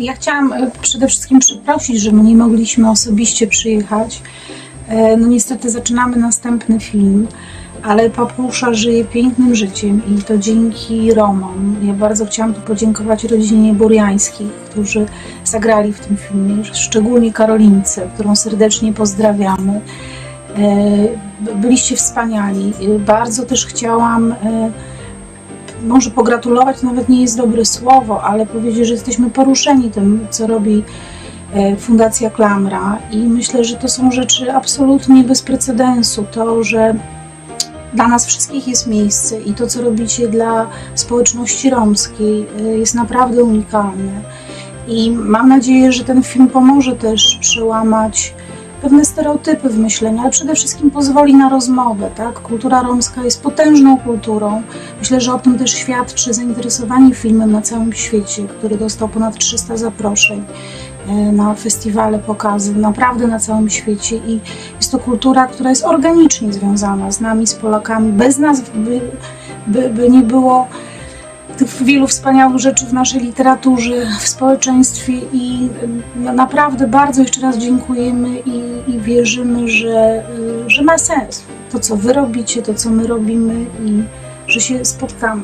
Ja chciałam e, przede wszystkim przeprosić, że my nie mogliśmy osobiście przyjechać. E, No niestety zaczynamy następny film, ale Papusza żyje pięknym życiem i to dzięki Romom. Ja bardzo chciałam tu podziękować rodzinie Buriańskich, którzy zagrali w tym filmie, szczególnie Karolince, którą serdecznie pozdrawiamy. E, Byliście wspaniali. Bardzo też chciałam może pogratulować nawet nie jest dobre słowo, ale powiedzieć, że jesteśmy poruszeni tym, co robi e, Fundacja Klamra i myślę, że to są rzeczy absolutnie bez precedensu. To, że dla nas wszystkich jest miejsce i to, co robicie dla społeczności romskiej e, jest naprawdę unikalne. I mam nadzieję, że ten film pomoże też przełamać pewne stereotypy w myśleniu, ale przede wszystkim pozwoli na rozmowę. Tak? Kultura romska jest potężną kulturą. Myślę, że o tym też świadczy zainteresowanie filmem na całym świecie, który dostał ponad 300 zaproszeń e, na festiwale, pokazy, naprawdę na całym świecie. I jest to kultura, która jest organicznie związana z nami, z Polakami. Bez nas by, by, by nie było tych wielu wspaniałych rzeczy w naszej literaturze, w społeczeństwie i no, naprawdę bardzo jeszcze raz dziękujemy i, i wierzymy, że, y, że ma sens to, co wy robicie, to, co my robimy i że się spotkamy.